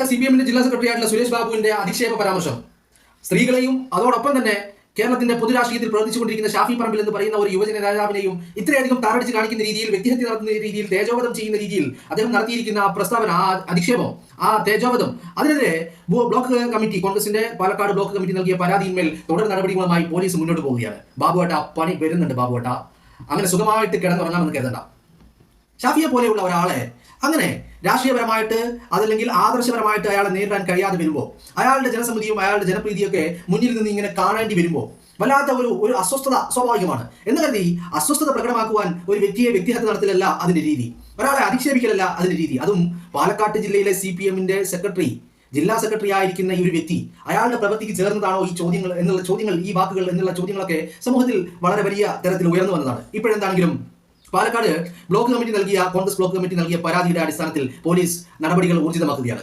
പാലക്കാട്ട് C P എമ്മിന്റെ ജില്ലാ സെക്രട്ടറി ആയിട്ടുള്ള സുരേഷ് ബാബുവിന്റെ അധിക്ഷേപ പരാമർശം. സ്ത്രീകളെയും അതോടൊപ്പം തന്നെ കേരളത്തിന്റെ പൊതുരാഷ്ട്രീയത്തിൽ പ്രവർത്തിച്ചുകൊണ്ടിരിക്കുന്ന ഷാഫി പറമ്പിൽ എന്ന് പറയുന്ന ഒരു യുവജന നേതാവിനെയും ഇത്രയധികം താറടിച്ച് കാണിക്കുന്ന രീതിയിൽ വ്യക്തിഹത്യ നടത്തുന്ന രീതിയിൽ തേജോവധം ചെയ്യുന്ന രീതിയിൽ അദ്ദേഹം നടത്തിയിരിക്കുന്ന ആ പ്രസ്താവന ആ അധിക്ഷേപം ആ തേജോവധം. അതിനെതിരെ ബ്ലോക്ക് കമ്മിറ്റി കോൺഗ്രസിന്റെ പാലക്കാട് ബ്ലോക്ക് കമ്മിറ്റി നൽകിയ പരാതിയിന്മേൽ തുടർ നടപടികളുമായി പോലീസ് മുന്നോട്ട് പോവുകയാണ്. ബാബുവേട്ട പണി വരുന്നുണ്ട് ബാബുവേട്ട. അങ്ങനെ സുഖമായിട്ട് കിടന്നുറങ്ങാമെന്ന് കരുതണ്ട. ഷാഫിയെ പോലെയുള്ള ഒരാളെ അങ്ങനെ രാഷ്ട്രീയപരമായിട്ട് അതല്ലെങ്കിൽ ആദർശപരമായിട്ട് അയാളെ നേരിടാൻ കഴിയാതെ വരുമ്പോൾ അയാളുടെ ജനസമിതിയും അയാളുടെ ജനപ്രീതിയൊക്കെ മുന്നിൽ നിന്ന് ഇങ്ങനെ കാണേണ്ടി വരുമ്പോൾ വല്ലാത്ത ഒരു ഒരു അസ്വസ്ഥത സ്വാഭാവികമാണ്. എന്ന് കരുതി അസ്വസ്ഥത പ്രകടമാക്കുവാൻ ഒരു വ്യക്തിയെ വ്യക്തിഹത്യ നടത്തിലല്ല അതിന്റെ രീതി. ഒരാളെ അധിക്ഷേപിക്കലല്ല അതിന്റെ രീതി. അതും പാലക്കാട് ജില്ലയിലെ സി പി എമ്മിന്റെ സെക്രട്ടറി ജില്ലാ സെക്രട്ടറി ആയിരിക്കുന്ന ഈ ഒരു വ്യക്തി അയാളുടെ പ്രവൃത്തിക്ക് ചേർന്നതാണോ ഈ ചോദ്യങ്ങൾ എന്നുള്ള ചോദ്യങ്ങൾ ഈ വാക്കുകൾ എന്നുള്ള ചോദ്യങ്ങളൊക്കെ സമൂഹത്തിൽ വളരെ വലിയ തരത്തിൽ ഉയർന്നു വന്നതാണ്. ഇപ്പോഴെന്താണെങ്കിലും പാലക്കാട് ബ്ലോക്ക് കമ്മിറ്റി നൽകിയ കോൺഗ്രസ് ബ്ലോക്ക് കമ്മിറ്റി നൽകിയ പരാതിയുടെ അടിസ്ഥാനത്തിൽ പോലീസ് നടപടികൾ ഊർജിതമാക്കുകയാണ്.